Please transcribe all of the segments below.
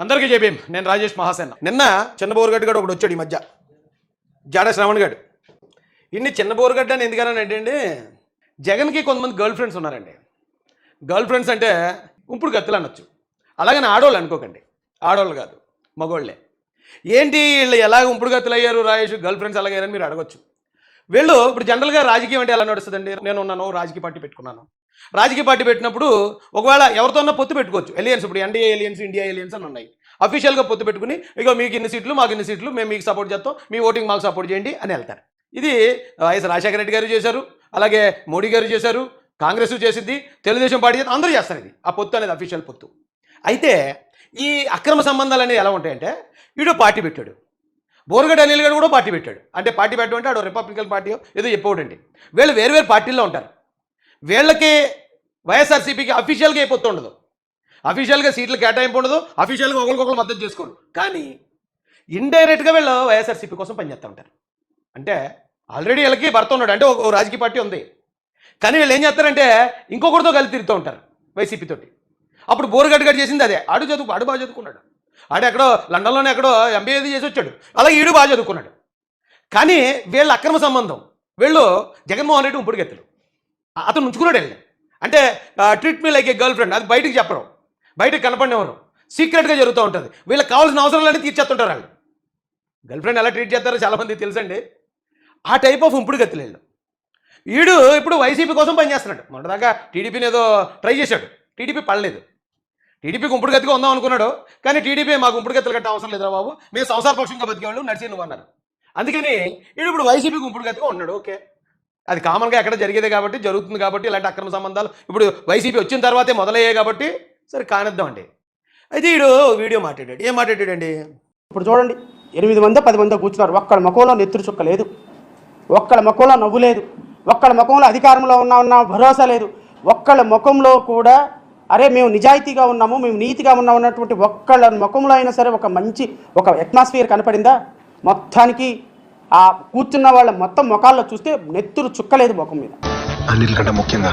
అందరికీ చెప్పేం నేను రాజేష్ మహాసేన. నిన్న చిన్నబోరుగడ్డ గడు ఒకడు వచ్చాడు ఈ మధ్య. జాడ శ్రవణ్ గడు. ఇన్ని చిన్నబోరుగడ్డ అని ఎందుకని అంటే జగన్కి కొంతమంది గర్ల్ ఫ్రెండ్స్ ఉన్నారండి. గర్ల్ ఫ్రెండ్స్ అంటే ఇప్పుడు గత్తులు అనొచ్చు. అలాగని ఆడవాళ్ళు అనుకోకండి. ఆడవాళ్ళు కాదు మగవాళ్ళే ఏంటి వీళ్ళు ఎలాగ ఉంపుడు గత్తులు అయ్యారు రాజేష్? గర్ల్ ఫ్రెండ్స్ అలాగయ్యారని మీరు అడగచ్చు. వీళ్ళు ఇప్పుడు జనరల్గా రాజకీయం అంటే ఎలా నడుస్తుందండి? నేను ఉన్నాను రాజకీయ పార్టీ పెట్టుకున్నాను. రాజకీయ పార్టీ పెట్టినప్పుడు ఒకవేళ ఎవరితోన్నా పొత్తు పెట్టుకోవచ్చు. ఎలియన్స్ ఇప్పుడు ఎన్డీఏ ఎలియన్స్ ఇండియా ఎలియన్స్ అని ఉన్నాయి. అఫీషియల్గా పొత్తు పెట్టుకుని ఇక మీకు ఇన్ని సీట్లు మాకు ఇన్ని సీట్లు మేము మీకు సపోర్ట్ చేస్తాం మీ ఓటింగ్ మాకు సపోర్ట్ చేయండి అని వెళ్తారు. ఇది వైఎస్ రాజశేఖర రెడ్డి గారు చేశారు అలాగే మోడీ గారు చేశారు కాంగ్రెస్ చేసింది తెలుగుదేశం పార్టీ చేసింది, అందరూ చేస్తారు ఇది. ఆ పొత్తు అనేది అఫీషియల్ పొత్తు. అయితే ఈ అక్రమ సంబంధాలు అనేది ఎలా ఉంటాయంటే వీడు పార్టీ పెట్టాడు. బోర్గడ్ అనిల్ గారు కూడా పార్టీ పెట్టాడు. అంటే పార్టీ పెట్టడం అంటే ఆడు రిపబ్లికన్ పార్టీ ఏదో చెప్పవడండి. వీళ్ళు వేరు వేరు పార్టీల్లో ఉంటారు. వీళ్ళకి వైఎస్ఆర్సీపీకి అఫీషియల్గా అయిపోతుండదు అఫీషియల్గా సీట్లు కేటాయింపు ఉండదు. అఫీషియల్గా ఒకరికొకరు మద్దతు చేసుకోరు. కానీ ఇండైరెక్ట్గా వీళ్ళు వైఎస్ఆర్సీపీ కోసం పనిచేస్తూ ఉంటారు. అంటే ఆల్రెడీ వీళ్ళకి భర్త ఉన్నాడు. అంటే ఒక రాజకీయ పార్టీ ఉంది. కానీ వీళ్ళు ఏం చేస్తారంటే ఇంకొకరితో కలిసి తిరుగుతూ ఉంటారు వైసీపీ తోటి. అప్పుడు బోరుగడ్డగడ్డ చేసింది అదే. ఆడు చదువు ఆడు బాగా చదువుకున్నాడు. ఆడు ఎక్కడో లండన్లోనే ఎక్కడో ఎంబీఏ చేసి వచ్చాడు. అలాగే ఈడు బాగా చదువుకున్నాడు. కానీ వీళ్ళ అక్రమ సంబంధం. వీళ్ళు జగన్మోహన్ రెడ్డి ఉంపుడుగెత్తలు. అతను ఉంచుకున్నాడు వెళ్ళి అంటే treat me like a girlfriend అది బయటకు చెప్పడం బయటకు కనపడినవరు సీక్రెట్గా జరుగుతూ ఉంటుంది. వీళ్ళకి కావాల్సిన అవసరాలన్నీ తీర్చేస్తుంటారు వాళ్ళు. గర్ల్ ఫ్రెండ్ ఎలా ట్రీట్ చేస్తారో చాలామంది తెలుసండి. ఆ టైప్ ఆఫ్ ఉంపుడు గత్తులు వీళ్ళు వీడు ఇప్పుడు వైసీపీ కోసం పనిచేస్తున్నాడు మొన్నదాకా టీడీపీని ఏదో ట్రై చేశాడు. టీడీపీ పడలేదు. టీడీపీ గుంపుడు గతిగా ఉందాం అనుకున్నాడు. కానీ టీడీపీ మాకు గుంపుడు గతులు కట్ట అవసరం లేదురా బాబు. మేము సంసార పక్షంగా బతికేవాళ్ళు నడిచి నువ్వు అన్నారు. అందుకని వీడు ఇప్పుడు వైసీపీ గుంపుడు గతిగా ఉన్నాడు. ఓకే. అది కామన్గా ఎక్కడ జరిగేదే కాబట్టి జరుగుతుంది కాబట్టి ఇలాంటి అక్రమ సంబంధాలు ఇప్పుడు వైసీపీ వచ్చిన తర్వాతే మొదలయ్యాయి కాబట్టి సరే కానిద్దామండి. అయితే వీడు వీడియో మాట్లాడాడు. ఏం మాట్లాడాడండి? ఇప్పుడు చూడండి ఎనిమిది మంది పది మంది కూర్చున్నారు. ఒక్కడి ముఖంలో నెత్తురు చుక్క లేదు. ఒక్కళ్ళ ముఖంలో నవ్వు లేదు. ఒక్కళ్ళ ముఖంలో అధికారంలో ఉన్నా ఉన్న భరోసా లేదు. ఒక్కళ్ళ ముఖంలో కూడా అరే మేము నిజాయితీగా ఉన్నాము మేము నీతిగా ఉన్నాము అన్నటువంటి ఒక్కళ్ళ ముఖంలో అయినా సరే ఒక మంచి ఒక అట్మాస్ఫియర్ కనపడిందా? మొత్తానికి ఆ కూర్చున్న వాళ్ళ మొత్తం ముఖాల్లో చూస్తే నెత్తురు చుక్కలేదు ముఖం మీద. అన్నిటికంటే ముఖ్యంగా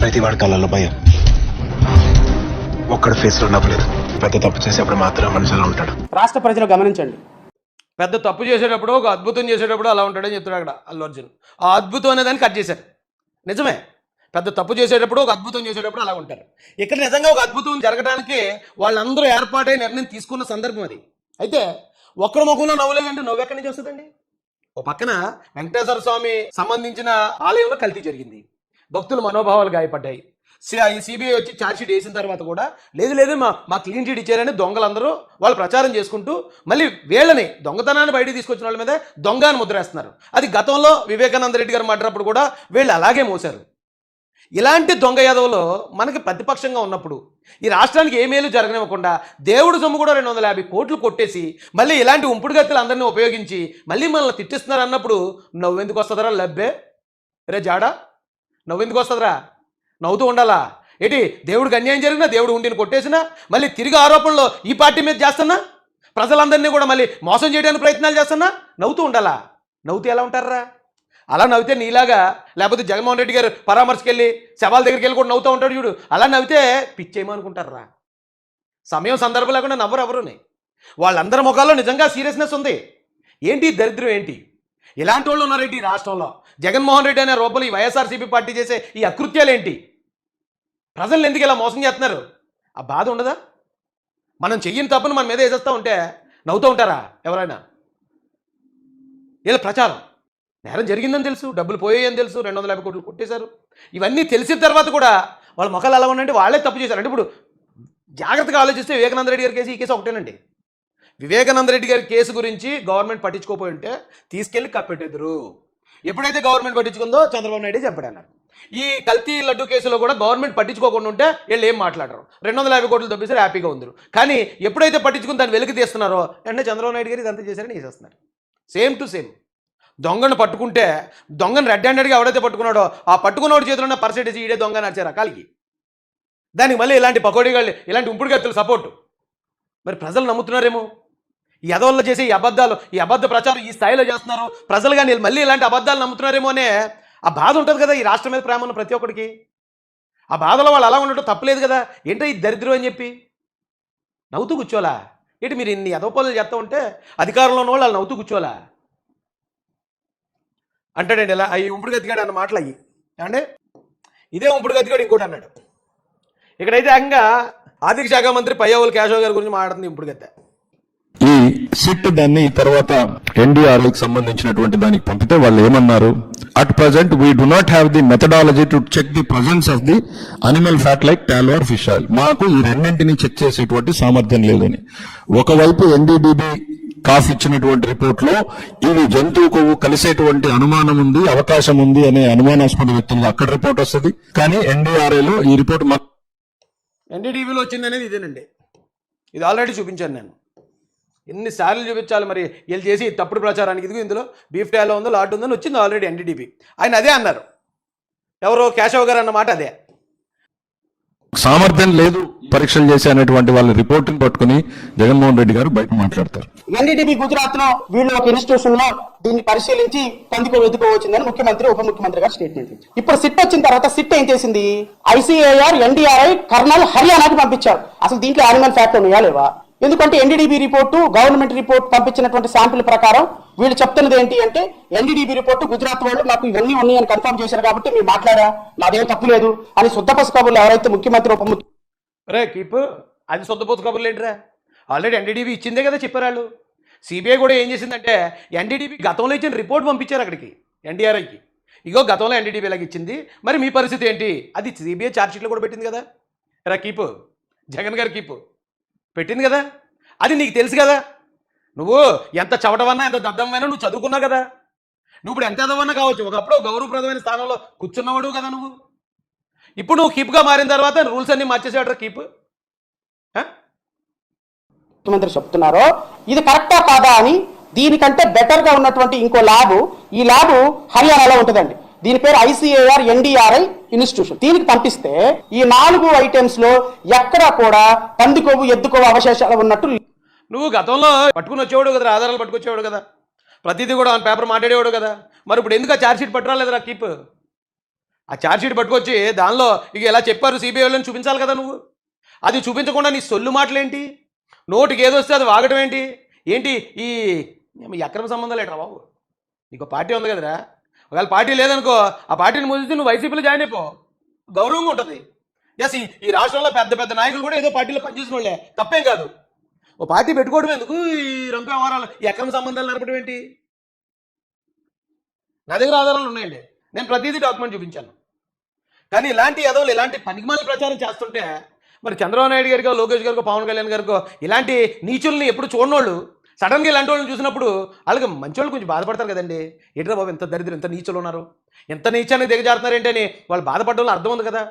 ప్రతి వాడి కళ్ళల్లో భయం. ఒక్కడి ఫేస్లో నవ్వలేదు. పెద్ద తప్పు చేసేప్పుడు మాత్రం మనిషిలో ఉంటాడు. రాష్ట్ర ప్రజలు గమనించండి. పెద్ద తప్పు చేసేటప్పుడు ఒక అద్భుతం చేసేటప్పుడు అలా ఉంటాడని చెప్తున్నాడు అక్కడ అల్లు అర్జున్. ఆ అద్భుతం అనేదాన్ని కట్ చేశారు. నిజమే. పెద్ద తప్పు చేసేటప్పుడు ఒక అద్భుతం చేసేటప్పుడు అలా ఉంటారు. ఇక్కడ నిజంగా ఒక అద్భుతం జరగడానికి వాళ్ళందరూ ఏర్పాటై నిర్ణయం తీసుకున్న సందర్భం అది. అయితే ఒక్కడి ముఖంలో నవ్వులేదంటే నవ్వు ఎక్కడి నుంచి వస్తుందండి? ఓ పక్కన వెంకటేశ్వర స్వామి సంబంధించిన ఆలయంలో కల్తీ జరిగింది. భక్తుల మనోభావాలు గాయపడ్డాయి. సి- సిబిఐ వచ్చి ఛార్జ్షీట్ వేసిన తర్వాత కూడా లేదు లేదు మా మా క్లీన్ చీట్ ఇచ్చారని దొంగలందరూ వాళ్ళు ప్రచారం చేసుకుంటూ మళ్ళీ వీళ్ళని దొంగతనాన్ని బయటికి తీసుకొచ్చిన వాళ్ళ మీద దొంగ అని ముద్రేస్తున్నారు అది గతంలో వివేకానంద రెడ్డి గారు మాట్లాడినప్పుడు కూడా వీళ్ళు అలాగే మోసారు ఇలాంటి దొంగ యాదవులు మనకి ప్రతిపక్షంగా ఉన్నప్పుడు ఈ రాష్ట్రానికి ఏ మేలు జరగనివ్వకుండా దేవుడు సొమ్ము కూడా రెండు వందల యాభై కోట్లు కొట్టేసి మళ్ళీ ఇలాంటి ఉంపుడు గత్తులు అందరినీ ఉపయోగించి మళ్ళీ మనల్ని తిట్టిస్తున్నారు అన్నప్పుడు నవ్వెందుకు వస్తుందరా లబ్బే? రే జాడా నవ్వెందుకు వస్తుందిరా? నవ్వుతూ ఉండాలా? ఏంటి దేవుడికి అన్యాయం జరిగినా దేవుడు ఉండిని కొట్టేసినా మళ్ళీ తిరిగి ఆరోపణలో ఈ పార్టీ మీద చేస్తున్నా? ప్రజలందరినీ కూడా మళ్ళీ మోసం చేయడానికి ప్రయత్నాలు చేస్తున్నా? నవ్వుతూ ఉండాలా? నవ్వుతూ ఎలా ఉంటారా అలా నవ్వితే నీలాగా లేకపోతే జగన్మోహన్ రెడ్డి గారు పరామర్శకెళ్ళి శవాల దగ్గరికి వెళ్ళి కూడా నవ్వుతూ ఉంటాడు చూడు. అలా నవ్వితే పిచ్చేయమనుకుంటారా సమయం సందర్భం లేకుండా నవ్వరు ఎవరుని. వాళ్ళందరి ముఖాల్లో నిజంగా సీరియస్నెస్ ఉంది. ఏంటి దరిద్రం ఏంటి? ఇలాంటి వాళ్ళు ఉన్నారేంటి ఈ రాష్ట్రంలో? జగన్మోహన్ రెడ్డి అనే రూపంలో ఈ వైఎస్ఆర్సీపీ పార్టీ చేసే ఈ అకృత్యాలు ఏంటి ప్రజలు ఎందుకు ఇలా మోసం చేస్తున్నారు? ఆ బాధ ఉండదా? మనం చెయ్యని తప్పును మన మీద వేసేస్తూ ఉంటే నవ్వుతూ ఉంటారా ఎవరైనా? ఇలా ప్రచారం. నేరం జరిగిందని తెలుసు డబ్బులు పోయాయని తెలుసు రెండు వందల యాభై కోట్లు కొట్టేశారు. ఇవన్నీ తెలిసిన తర్వాత కూడా వాళ్ళ మొక్కలు ఎలా ఉన్నాయంటే వాళ్ళే తప్పు చేశారు. అంటే ఇప్పుడు జాగ్రత్తగా ఆలోచిస్తే వివేకానంద రెడ్డి గారి కేసు ఈ కేసు ఒకటేనండి. వివేకానంద రెడ్డి గారి కేసు గురించి గవర్నమెంట్ పట్టించుకోపోయి ఉంటే తీసుకెళ్ళి కప్పెట్టెదురు. ఎప్పుడైతే గవర్నమెంట్ పట్టించుకుందో చంద్రబాబు నాయుడు చెప్పడన్నారు. ఈ కల్తీ లడ్డు కేసులో కూడా గవర్నమెంట్ పట్టించుకోకుండా ఉంటే వీళ్ళు ఏం మాట్లాడరు. రెండు వందల యాభై కోట్లు తప్పిస్తారు హ్యాపీగా ఉందరు. కానీ ఎప్పుడైతే పట్టించుకుని దాన్ని వెలికి తీస్తున్నారో వెంటనే చంద్రబాబు నాయుడు గారు ఇదంతా చేశారని వేసేస్తున్నారు. Same to same. దొంగను పట్టుకుంటే దొంగను రెడ్ హ్యాండెడ్గా ఎవడైతే పట్టుకున్నాడో ఆ పట్టుకున్నోడి చేతిలో ఉన్న పర్సెంటేజ్ ఈడే దొంగ నడిచారు రకాలకి దానికి మళ్ళీ ఇలాంటి పకోడీగాళ్ళు ఇలాంటి ఉంపుడుగత్తులు సపోర్టు మరి ప్రజలు నమ్ముతున్నారేమో? ఈ ఎదవల్లో చేసే ఈ అబద్ధాలు ఈ అబద్ధ ప్రచారం ఈ స్థాయిలో చేస్తున్నారు. ప్రజలు కానీ మళ్ళీ ఇలాంటి అబద్ధాలు నమ్ముతున్నారేమో అనే ఆ బాధ ఉంటుంది కదా ఈ రాష్ట్రం మీద ప్రేమ ఉన్న ప్రతి ఒక్కడికి. ఆ బాధలో వాళ్ళు అలా ఉండటం తప్పలేదు కదా. ఏంటో ఈ దరిద్రం అని చెప్పి? నవ్వుతూ కూర్చోలా ఏంటి మీరు ఇన్ని ఎదవపనులు చేస్తూ ఉంటే అధికారంలో ఉన్న వాళ్ళు వాళ్ళు నవ్వుతూ కూర్చోలా అంటాడండి ఇలా అవి ఉంపుడు గతిగాడు అన్న మాటలు అయ్యి. అంటే ఇదే ఉంపుడు గతిగాడు ఇంకోటి అన్నాడు. ఇక్కడైతే ఏకంగా ఆర్థిక శాఖ మంత్రి పయ్యవల్ కేశవ్ గారి గురించి మాట్లాడుతుంది ఇప్పుడు గతే. ఈ సిట్ దాన్ని తర్వాత ఎన్డీఆర్ఐకి సంబంధించినటువంటి దానికి పంపితే వాళ్ళు ఏమన్నారు? At present we do not have the methodology to check the presence of the animal fat like tall or fish oil మాకు ఈ రెండింటిని చెక్ చేసేటువంటి సామర్థ్యం లేదని. ఒకవైపు ఎన్డీడీబీ కాఫ్ ఇచ్చినటువంటి రిపోర్ట్లో ఇవి జంతువు కొవ్వు కలిసేటువంటి అనుమానం ఉంది అవకాశం ఉంది అనే అనుమానాస్పద వ్యక్తులు అక్కడ రిపోర్ట్ వస్తుంది. కానీ NDRA లో ఈ రిపోర్ట్ ఎన్డీటీవీలో వచ్చింది అనేది ఇదేనండి. ఇది ఆల్రెడీ చూపించాను నేను. ఎన్నిసార్లు చూపించాలి మరి? వీళ్ళు చేసి తప్పుడు ప్రచారానికి ఇదిగో ఇందులో బీఫ్ టాలో ఉందో లాట్ ఉందని వచ్చింది ఆల్రెడీ ఎన్డీటీవీ ఆయన అదే అన్నారు. ఎవరో కేశవ్ గారు అన్న మాట అదే. సామర్థ్యం లేదు. పరీక్షలు చేసే అనేటువంటి వాళ్ళ రిపోర్ట్ని పట్టుకుని జగన్మోహన్ రెడ్డి గారు బయట మాట్లాడతారు. ఎన్డీటీవీ గుజరాత్లో వీళ్ళు ఒక ఇన్స్టిట్యూషన్లో దీన్ని పరిశీలించి పందుకో వెతుకో వచ్చిందని ముఖ్యమంత్రి ఉప ముఖ్యమంత్రి గారు స్టేట్మెంట్ ఇప్పుడు సిట్ వచ్చిన తర్వాత సిట్ ఏం చేసింది? ఐసీఏఆర్ ఎన్డీఆర్ఐ కర్నల్ హర్యానాకి పంపించారు. అసలు దీంట్లో యానిమల్ ఫ్యాక్ట్ ఉన్నాయా లేవా? ఎందుకంటే ఎన్డీడీబీ రిపోర్టు గవర్నమెంట్ రిపోర్ట్ పంపించినటువంటి శాంపిల్ ప్రకారం వీళ్ళు చెప్తున్నది ఏంటి అంటే ఎన్డీడీబీ రిపోర్టు గుజరాత్ వాళ్ళు నాకు ఇవన్నీ ఉన్నాయని కన్ఫర్మ్ చేశారు కాబట్టి మీరు మాట్లాడా నాదేం తప్పు లేదు అని శుద్ధపసు కబుర్లు ఎవరైతే ముఖ్యమంత్రి ఉప రే కీప్. అది సొంతపోతు కబుర్లు ఏంటిరా? ఆల్రెడీ ఎన్డీడీబీ ఇచ్చిందే కదా చెప్పారు వాళ్ళు సిబిఐ కూడా ఏం చేసిందంటే ఎన్డీడీబీ గతంలో ఇచ్చిన రిపోర్ట్ పంపించారు అక్కడికి ఎన్డీఆర్ఐకి. ఇగో గతంలో ఎన్డీడీబీ లాగా ఇచ్చింది. మరి మీ పరిస్థితి ఏంటి? అది సిబిఐ ఛార్జ్షీట్లో కూడా పెట్టింది కదా. రా కీపు. జగన్ గారు కీపు. పెట్టింది కదా. అది నీకు తెలుసు కదా. నువ్వు ఎంత చవటవన్నా ఎంత దద్దమైనా నువ్వు చదువుకున్నావు కదా. నువ్వు ఇప్పుడు ఎంత ఎదవన్నా కావచ్చు. ఒకప్పుడు గౌరవప్రదమైన స్థానంలో కూర్చున్నవాడు కదా నువ్వు. ఇప్పుడు నువ్వు కీప్గా మారిన తర్వాత రూల్స్ అన్ని మార్చేసేవాడు కీప్ ముఖ్యమంత్రి చెప్తున్నారో ఇది కరెక్టా కాదా అని దీనికంటే బెటర్గా ఉన్నటువంటి ఇంకో ల్యాబ్ ఈ ల్యాబ్ హర్యానాలో ఉంటుందండి. దీని పేరు ఐసీఏఆర్ ఎన్డీఆర్ఐ ఇన్స్టిట్యూషన్. దీనికి పంపిస్తే ఈ నాలుగు ఐటమ్స్లో ఎక్కడా కూడా పంది కొవ్వు ఎద్దు కొవ్వు అవశేషాలు ఉన్నట్టు నువ్వు గతంలో పట్టుకుని వచ్చేవాడు కదా ఆధారాలు పట్టుకొచ్చేవాడు కదా. ప్రతిదీ కూడా పేపర్ మాట్లాడేవాడు కదా. మరి ఇప్పుడు ఎందుకు ఆ ఛార్జ్షీట్ పట్టురాలేదురా కీప్ ఆ ఛార్జ్షీట్ పట్టుకొచ్చి దానిలో ఇక ఎలా చెప్పారు సిబిఐ వాళ్ళని చూపించాలి కదా నువ్వు? అది చూపించకుండా నీ సొల్లు మాటలేంటి? నోటికి ఏదొస్తే అది వాగటం ఏంటి? ఏంటి ఈ అక్రమ సంబంధాలు ఏంట్రా బాబు? నీకు పార్టీ ఉంది కదరా? ఒకవేళ పార్టీ లేదనుకో ఆ పార్టీని ముగిస్తే నువ్వు వైసీపీలో జాయిన్ అయిపో. గౌరవంగా ఉంటుంది. ఎస్ ఈ ఈ రాష్ట్రంలో పెద్ద పెద్ద నాయకులు కూడా ఏదో పార్టీలో పనిచేసిన వాళ్ళే తప్పేం కాదు. ఓ పార్టీ పెట్టుకోవడం ఎందుకు? ఈ రంప వ్యవహారాలు. ఈ అక్రమ సంబంధాలు నడపడం ఏంటి? నా దగ్గర ఆధారాలు ఉన్నాయండి. నేను ప్రతిదీ డాక్యుమెంట్ చూపించాను. కానీ ఇలాంటి ఎదవలు ఇలాంటి పనికిమాల ప్రచారం చేస్తుంటే మరి చంద్రబాబు నాయుడు గారికో లోకేష్ గారికో పవన్ కళ్యాణ్ గారికో ఇలాంటి నీచుల్ని ఎప్పుడు చూడనోళ్ళు? సడన్గా ఇలాంటి వాళ్ళని చూసినప్పుడు వాళ్ళకి మంచి వాళ్ళు కొంచెం బాధపడతారు కదండి. ఏంట్రా బాబు ఎంత దరిద్రం ఎంత నీచులు ఉన్నారు? ఎంత నీచానికి దిగజారుతున్నారు ఏంటని వాళ్ళు బాధపడడంలో అర్థం ఉంది కదా.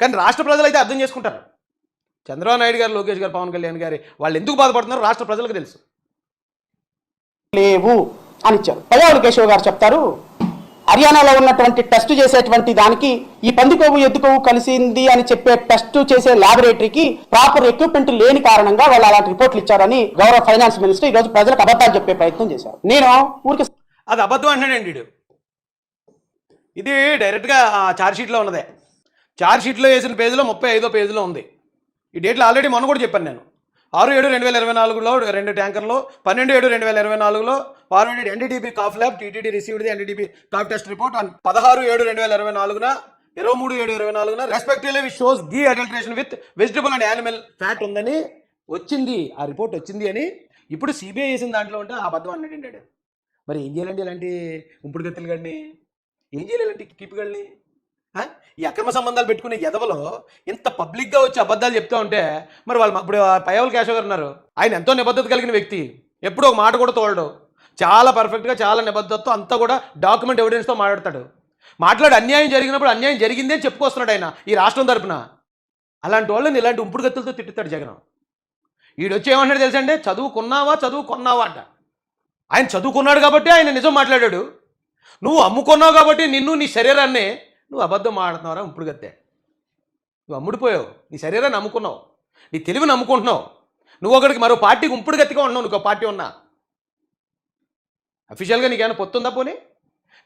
కానీ రాష్ట్ర ప్రజలు అయితే అర్థం చేసుకుంటారు. చంద్రబాబు నాయుడు గారు లోకేష్ గారు పవన్ కళ్యాణ్ గారి వాళ్ళు ఎందుకు బాధపడుతున్నారో రాష్ట్ర ప్రజలకు తెలుసు. లేవు అని ఇచ్చారు పయ్యావులు కేశవ్ గారు చెప్తారు. హర్యానాలో ఉన్నటువంటి టెస్ట్ చేసేటువంటి దానికి ఈ పందికొవ్వు ఎద్దుకొవ్వు కలిసింది అని చెప్పే టెస్ట్ చేసే లాబొరేటరీకి ప్రాపర్ ఎక్విప్మెంట్ లేని కారణంగా వాళ్ళు అలాంటి రిపోర్ట్లు ఇచ్చారని గౌరవ ఫైనాన్స్ మినిస్టర్ ఈ రోజు ప్రజలకు అబద్ధాలు చెప్పే ప్రయత్నం చేశారు. నేను ఊరికి అది అబద్ధం అంటాడండి ఇది డైరెక్ట్గా ఆ ఛార్జ్షీట్లో ఉన్నదే. ఛార్జ్షీట్లో వేసిన పేజీలో ముప్పై ఐదో పేజీలో ఉంది. ఈ డేట్లో ఆల్రెడీ మొన్న కూడా చెప్పాను నేను. ఆరు ఏడు రెండు వేల ఇరవై నాలుగులో రెండు ట్యాంకర్లో పన్నెండు ఏడు రెండు వేల ఇరవై నాలుగులో forwarded NDTP calf lab TTD received the NDTP calf test report and పదహారు ఏడు రెండు వేల ఇరవై నాలుగున ఇరవై మూడు ఏడు ఇరవై నాలుగున respectively shows ghee adulteration with vegetable and animal fat ఉందని వచ్చింది ఆ రిపోర్ట్ వచ్చింది అని ఇప్పుడు సిబిఐ చేసిన దాంట్లో ఉంటే ఆ బద్దం అన్నాడు మరి ఏం చేయాలండి ఇలాంటి ఉంపుడు గత్తులు గడిని? ఏం చేయాలి ఇలాంటి కిప్పిగల్ని ఈ అక్రమ సంబంధాలు పెట్టుకునే ఎదవలో ఇంత పబ్లిక్గా వచ్చి అబద్ధాలు చెప్తా ఉంటే మరి వాళ్ళు ఇప్పుడు పయవల్ కేశవ్ గారు ఉన్నారు. ఆయన ఎంతో నిబద్ధత కలిగిన వ్యక్తి. ఎప్పుడూ ఒక మాట కూడా తోలడు చాలా పర్ఫెక్ట్గా చాలా నిబద్ధతతో అంతా కూడా డాక్యుమెంట్ ఎవిడెన్స్తో మాట్లాడతాడు. మాట్లాడి అన్యాయం జరిగినప్పుడు అన్యాయం జరిగిందే చెప్పుకొస్తున్నాడు ఆయన ఈ రాష్ట్రం తరపున. అలాంటి వాళ్ళని ఇలాంటి ఉంపుడు గత్తులతో తిట్టుతాడు జగన్. ఈడొచ్చి ఏమంటాడు తెలుసంటే చదువుకున్నావా చదువుకున్నావా అంట. ఆయన చదువుకున్నాడు కాబట్టి ఆయన నిజం మాట్లాడాడు. నువ్వు అమ్ముకున్నావు కాబట్టి నిన్ను నీ శరీరాన్ని నువ్వు అబద్ధం ఆడుతున్నావురా ఇప్పుడు గత్తే. నువ్వు అమ్ముడిపోయావు నీ శరీరాన్ని నమ్ముకున్నావు నీ తెలివి నమ్ముకుంటున్నావు. నువ్వు ఒకడికి మరో పార్టీకి ఉంపుడు గత్తిగా ఉన్నావు నీకు పార్టీ ఉన్నా. అఫీషియల్గా నీకేమైనా పొత్తుందా పోనీ?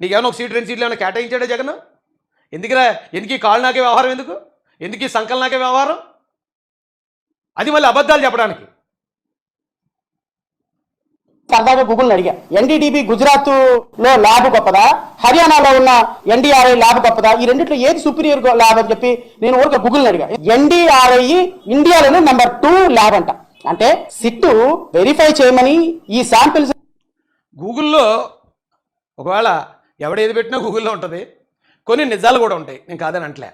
నీకేమైనా ఒక సీట్ రెండు సీట్లు ఏమైనా కేటాయించాడా జగన్? ఎందుకురా ఎందుకు ఈ కాళ్ళు నాకే వ్యవహారం ఎందుకు? ఎందుకు ఈ సంకల్ నాకే వ్యవహారం? అది మళ్ళీ అబద్ధాలు చెప్పడానికి. సరదాగా గూగుల్ని అడిగా. ఎన్డీడీబీ గుజరాత్లో ల్యాబ్ గొప్పదా? హర్యానాలో ఉన్న ఎన్డీఆర్ఐ ల్యాబ్ గొప్పదా? ఈ రెండిట్లో ఏది సుపీరియర్ ల్యాబ్ అని చెప్పి నేను ఊరికే గూగుల్ని అడిగా. ఎన్డీఆర్ఐ ఇండియాలోనే నెంబర్ టూ ల్యాబ్ అంట. అంటే సిట్టు వెరిఫై చేయమని ఈ శాంపిల్స్ గూగుల్లో ఒకవేళ ఎవడేది పెట్టినా గూగుల్లో ఉంటుంది. కొన్ని నిజాలు కూడా ఉంటాయి. నేను కాదని అంటలే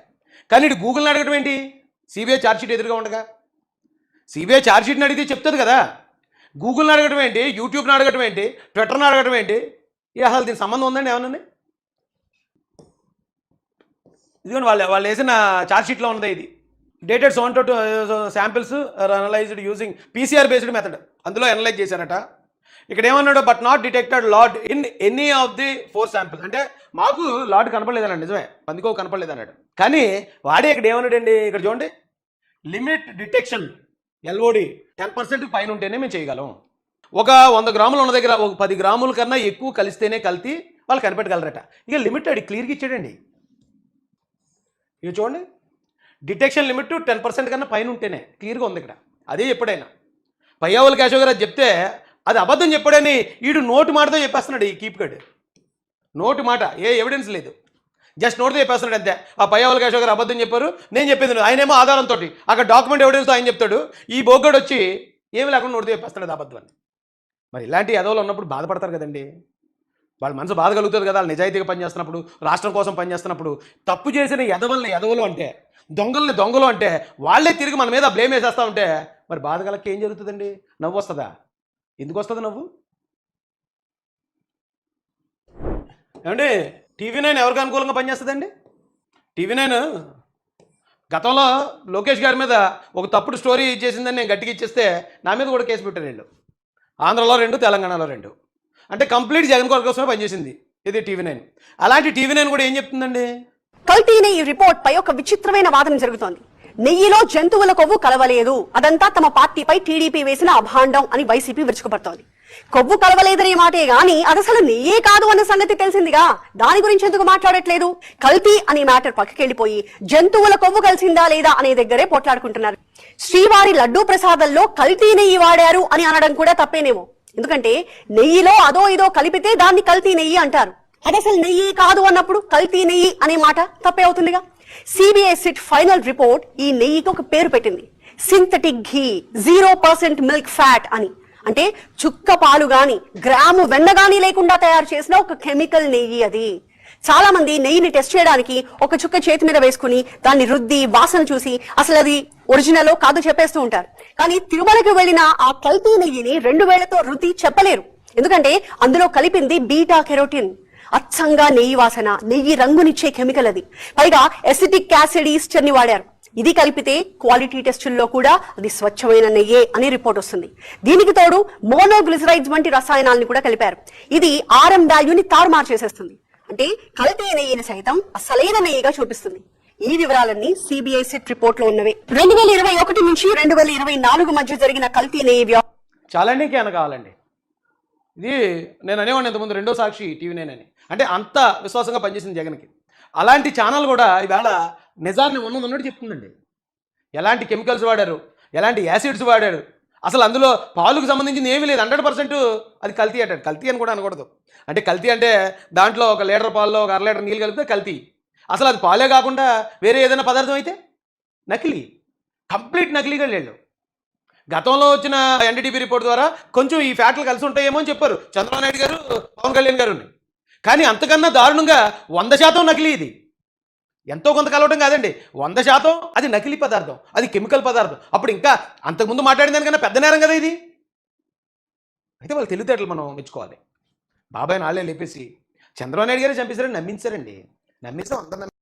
కానీ ఇటు గూగుల్ని అడగడం ఏంటి? సిబిఐ ఛార్జ్షీట్ ఎదురుగా ఉండగా? సిబిఐ ఛార్జ్షీట్ని అడిగితే చెప్తుంది కదా. గూగుల్ని అడగటం ఏంటి? యూట్యూబ్ని అడగటం ఏంటి? ట్విట్టర్ని అడగటం ఏంటి? ఏ అసలు దీనికి సంబంధం ఉందండి ఏమన్నా ఇదిగోండి వాళ్ళు వాళ్ళు వేసిన ఛార్జ్షీట్లో ఉన్నది ఇది. Dated seven two samples analysed using PCR based method అందులో అనలైజ్ చేశారట. ఇక్కడ ఏమన్నాడు? But not detected lard in any of the four samples అంటే మాకు లాడ్ కనపడలేదన్నాడు నిజమే. పందికో కనపడలేదన్నాడు. కానీ వాడే ఇక్కడ ఏమన్నాడండి? ఇక్కడ చూడండి. Limit detection LOD ten percent పైన ఉంటేనే మేము చేయగలం. ఒక వంద గ్రాములు ఉన్న దగ్గర ఒక పది గ్రాముల కన్నా ఎక్కువ కలిస్తేనే కలిపి వాళ్ళు కనిపెట్టగలరట. ఇక లిమిట్ అడి క్లియర్గా ఇచ్చాడండి ఇక చూడండి. డిటెక్షన్ లిమిట్ టెన్ పర్సెంట్ కన్నా పైన ఉంటేనే క్లియర్గా ఉంది ఇక్కడ. అదే చెప్పాడైనా పయ్యావుల కేశవ గారు చెప్తే అది అబద్ధం చెప్పాడని వీడు నోటు మాటతో చెప్పేస్తున్నాడు ఈ కీప్ కార్డు నోటు మాట ఏ ఎవిడెన్స్ లేదు. జస్ట్ నోట్ చెప్పేస్తున్నాడు అంతే. ఆ పయ్యావుల కేశవ్ గారు అబద్ధం చెప్పారు. నేను చెప్పింది ఆయనేమో ఆధారంతో అక్కడ డాక్యుమెంట్ ఎవిడెన్స్తో ఆయన చెప్తాడు. ఈ బోగ్గడు వచ్చి ఏమి లేకుండా నోటుతో చెప్పేస్తాడు అబద్ధాన్ని మరి ఇలాంటి ఎదవలు ఉన్నప్పుడు బాధపడతారు కదండి. వాళ్ళ మనసు బాధ కలుగుతుంది కదా. వాళ్ళు నిజాయితీగా పనిచేస్తున్నప్పుడు రాష్ట్రం కోసం పనిచేస్తున్నప్పుడు తప్పు చేసిన ఎదవల్ని ఎదవలు అంటే దొంగల్ని దొంగలు అంటే వాళ్ళే తిరిగి మన మీద బ్లేమ్ వేసేస్తా ఉంటే మరి బాధ కలకి ఏం జరుగుతుందండి? నవ్వు వస్తుందా? ఎందుకు వస్తుంది నవ్వు? ఏమండి? టీవీ నైన్ ఎవరికి అనుకూలంగా పనిచేస్తుందండి? టీవీ నైన్ గతంలో లోకేష్ గారి మీద ఒక తప్పుడు స్టోరీ చేసిందని నేను గట్టిగా ఇచ్చేస్తే నా మీద కూడా కేసు పెట్టారు రెండు ఆంధ్రలో రెండు తెలంగాణలో రెండు. అంటే కంప్లీట్ జగన్ కొరకు కోసమే పనిచేసింది ఇది టీవీ నైన్. అలాంటి టీవీ నైన్ కూడా ఏం చెప్తుందండి? కల్తీనే ఈ రిపోర్ట్ పై ఒక విచిత్రమైన వాదన జరుగుతోంది. నెయ్యిలో జంతువుల కొవ్వు కలవలేదు. అదంతా తమ పార్టీపై టీడీపీ వేసిన అభాండం అని వైసీపీ విరుచుకుపడుతోంది. కొవ్వు కలవలేదనే మాటే గాని అది అసలు నీయే కాదు అన్న సంగతి తెలిసిందిగా. దాని గురించి ఎందుకు మాట్లాడట్లేదు? కల్తీ అనే మ్యాటర్ పక్కకెళ్ళిపోయి జంతువుల కొవ్వు కలిసిందా లేదా అనే దగ్గరే పోట్లాడుకుంటున్నారు. శ్రీవారి లడ్డూ ప్రసాదంలో కల్తీ నెయ్యి వాడారు అని అనడం కూడా తప్పేనేమో. ఎందుకంటే నెయ్యిలో అదో ఇదో కలిపితే దాన్ని కల్తీ నెయ్యి అంటారు. అది అసలు నెయ్యి కాదు అన్నప్పుడు కల్తీ నెయ్యి అనే మాట తప్పే అవుతుందిగా? సిబిఐ సిట్ ఫైనల్ రిపోర్ట్ ఈ నెయ్యికి ఒక పేరు పెట్టింది. Synthetic ghee zero percent milk fat అని. అంటే చుక్క పాలు గాని గ్రాము వెన్న గాని లేకుండా తయారు చేసిన ఒక కెమికల్ నెయ్యి అది. చాలా మంది నెయ్యిని టెస్ట్ చేయడానికి ఒక చుక్క చేతి మీద వేసుకుని దాన్ని రుద్ది వాసన చూసి అసలు అది ఒరిజినల్ కాదు చెప్పేస్తూ ఉంటారు. కానీ తిరుమలకి వెళ్ళిన ఆ కల్తీ నెయ్యిని రెండు వేళ్ళతో రుద్ది చెప్పలేరు. ఎందుకంటే అందులో కలిపింది బీటా కెరోటిన్. అచ్చంగా నెయ్యి వాసన నెయ్యి రంగునిచ్చే కెమికల్ అది. పైగా ఎసిటిక్ యాసిడ్ ఈస్టర్ని వాడారు. ఇది కలిపితే క్వాలిటీ టెస్టుల్లో కూడా అది స్వచ్ఛమైన నెయ్యే అనే రిపోర్ట్ వస్తుంది. దీనికి తోడు మోనోగ్లిసరైడ్స్ వంటి రసాయనాలను కూడా కలిపారు. ఇది ఆర్ఎం వాల్యూని తారుమారు చేసేస్తుంది. అంటే కల్తీ నెయ్యిని సైతం అసలైన నెయ్యిగా చూపిస్తుంది. ఈ వివరాలన్నీ సిబిఐ సిట్ రిపోర్ట్లో ఉన్నవి. రెండు వేల ఇరవై ఒకటి నుంచి రెండు వేల ఇరవై నాలుగు మధ్య జరిగిన కల్తీ నెయ్యి వ్యవహారం చాలండి కావాలండి. ఇది నేను అనేవాడిని ఇంతకుముందు రెండో సాక్షి టీవీ నేనని అంటే అంత విశ్వాసంగా పనిచేసింది జగన్కి. అలాంటి ఛానల్ కూడా ఈవేళ నిజాన్ని ఉన్నది ఉన్నట్టు చెప్తుందండి. ఎలాంటి కెమికల్స్ వాడారు? ఎలాంటి యాసిడ్స్ వాడారు? అసలు అందులో పాలుకు సంబంధించింది ఏమీ లేదు. హండ్రెడ్ పర్సెంట్ అది కల్తీ అంటాడు కల్తీ అని కూడా అనకూడదు. అంటే కల్తీ అంటే దాంట్లో ఒక లీటర్ పాల్లో ఒక అర లీటర్ నీళ్ళు కలిపితే కల్తీ. అసలు అది పాలే కాకుండా వేరే ఏదైనా పదార్థం అయితే? నకిలీ. కంప్లీట్ నకిలీగా లేళ్ళు. గతంలో వచ్చిన ఎన్డీటీపీ రిపోర్ట్ ద్వారా కొంచెం ఈ ఫ్యాట్లు కలిసి ఉంటాయేమో అని చెప్పారు. చంద్రబాబు నాయుడు గారు పవన్ కళ్యాణ్ గారు. కానీ అంతకన్నా దారుణంగా వంద శాతం నకిలీ ఇది. ఎంతో కొంత కలవటం కాదండి. వంద శాతం అది నకిలీ పదార్థం అది కెమికల్ పదార్థం. అప్పుడు ఇంకా అంతకుముందు మాట్లాడిన దానికన్నా పెద్ద నేరం కదా ఇది. అయితే వాళ్ళ తెలివితేటలు మనం మెచ్చుకోవాలి. బాబాయ్ నాళ్ళే లేపేసి చంద్రబాబు నాయుడు గారే చంపేశారని నమ్మించారండి. నమ్మించడం అంత నమ్మి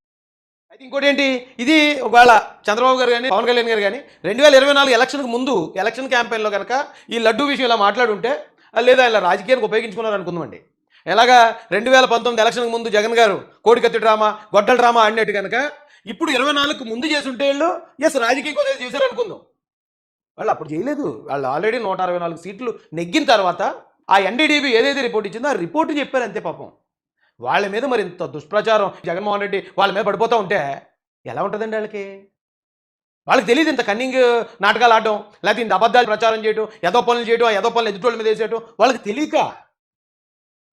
అయితే ఇంకోటి ఏంటి? ఇది ఒకవేళ చంద్రబాబు గారు కానీ పవన్ కళ్యాణ్ గారు కానీ రెండు వేల ఇరవై నాలుగు ఎలక్షన్కి ముందు ఎలక్షన్ క్యాంపెయిన్లో కనుక ఈ లడ్డు విషయం ఇలా మాట్లాడుంటే లేదా ఇలా రాజకీయానికి ఉపయోగించుకున్నారు అనుకుందామండి ఎలాగా రెండు వేల పంతొమ్మిది ఎలక్షన్కి ముందు జగన్ గారు కోడికత్తి డ్రామా గొడ్డల డ్రామా ఆడినట్టు కనుక ఇప్పుడు ఇరవై నాలుగుకు ముందు చేస్తుంటే వీళ్ళు ఎస్ రాజకీయం కోసం చేశారు అనుకుందాం. వాళ్ళు అప్పుడు చేయలేదు. వాళ్ళు ఆల్రెడీ నూట అరవై నాలుగు సీట్లు నెగ్గిన తర్వాత ఆ ఎన్డీడీబీ ఏదైతే రిపోర్ట్ ఇచ్చిందో ఆ రిపోర్ట్ చెప్పారు అంతే పాపం. వాళ్ళ మీద మరి ఇంత దుష్ప్రచారం జగన్మోహన్ రెడ్డి వాళ్ళ మీద పడిపోతూ ఉంటే ఎలా ఉంటుందండి వాళ్ళకి? వాళ్ళకి తెలియదు ఇంత కన్నింగ్ నాటకాలు ఆడటం లేకపోతే ఇంత అబద్ధాలు ప్రచారం చేయడం ఏదో పనులు చేయడం ఆ ఏదో పనులు ఎదుటోళ్ళ మీద వేసేయడం వాళ్ళకి తెలియక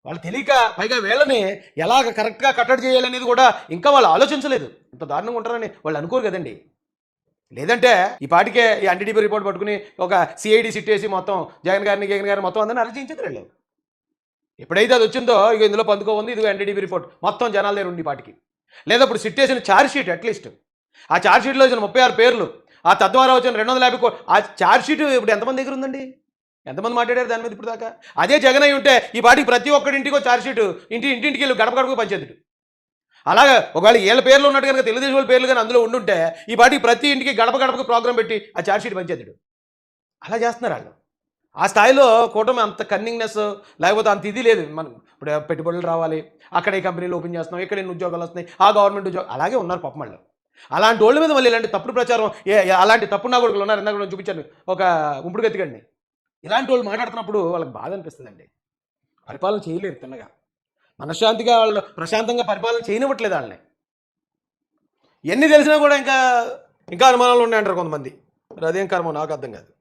వాళ్ళు తెలియక పైగా వీళ్ళని ఎలాగ కరెక్ట్గా కట్టడి చేయాలనేది కూడా ఇంకా వాళ్ళు ఆలోచించలేదు. ఇంత దారుణంగా ఉంటారని వాళ్ళు అనుకోరు కదండి. లేదంటే ఈ పాటికే ఈ ఎన్టీడీపీ రిపోర్ట్ పట్టుకుని ఒక సిఐడి సిట్ వేసి మొత్తం జగన్ గారిని జగన్ గారిని మొత్తం అందరిని అరెస్ట్ చేయించారు వీళ్ళు. ఎప్పుడైతే అది వచ్చిందో ఇక ఇందులో పందుకో ఉంది ఇది ఎన్డీడీపీ రిపోర్ట్ మొత్తం జనాల దగ్గర ఉండి పాటికి. లేదా ఇప్పుడు సిట్ వేసిన ఛార్జ్ షీట్ అట్లీస్ట్ ఆ ఛార్జ్ షీట్లో వచ్చిన ముప్పై ఆరు పేర్లు ఆ తద్వారా వచ్చిన రెండు వందల యాభై ఆ ఛార్జ్ షీట్ ఇప్పుడు ఎంతమంది దగ్గర ఉందండి? ఎంతమంది మాట్లాడారు దాని మీద ఇప్పుడు దాకా అదే జగన్ అయి ఉంటే ఈ పాటికి ప్రతి ఒక్కడింటికో ఇంటికో ఇంటి ఇంటింటికి వెళ్ళి గడప గడపకు పంచేతుడు అలాగే ఒకవేళ వీళ్ళ పేర్లు ఉన్నట్టు కనుక తెలుగుదేశం వాళ్ళ పేర్లు కానీ అందులో ఉండుంటే ఈ పాటికి ప్రతి ఇంటికి గడప గడపకు ప్రోగ్రామ్ పెట్టి ఆ చార్జ్షీట్ పంచేతుడు అలా చేస్తున్నారు వాళ్ళు. ఆ స్థాయిలో కూటమి అంత కన్నింగ్నెస్ లేకపోతే అంత ఇది లేదు. మనం ఇప్పుడు పెట్టుబడులు రావాలి అక్కడ ఈ కంపెనీలు ఓపెన్ చేస్తున్నాం ఇక్కడ ఎన్ని ఉద్యోగాలు వస్తున్నాయి ఆ గవర్నమెంట్ ఉద్యోగం అలాగే ఉన్నారు పాపం వాళ్ళు. అలాంటి వాళ్ళ మీద మళ్ళీ ఇలాంటి తప్పుడు ప్రచారం ఏ అలాంటి తప్పుడు నా కొడుకులు ఉన్నారు. ఇందాక కూడా చూపించాను ఒక ఉంపుడు గతికండి ఇలాంటి వాళ్ళు మాట్లాడుతున్నప్పుడు వాళ్ళకి బాధ అనిపిస్తుందండి పరిపాలన చేయలేరు తిన్నగా. మనశ్శాంతిగా వాళ్ళు ప్రశాంతంగా పరిపాలన చేయనివ్వట్లేదు వాళ్ళని. ఎన్ని తెలిసినా కూడా ఇంకా ఇంకా అనుమానాలు ఉన్నాయంటారు కొంతమంది. మరి అదేం కర్మ నాకు అర్థం కాదు.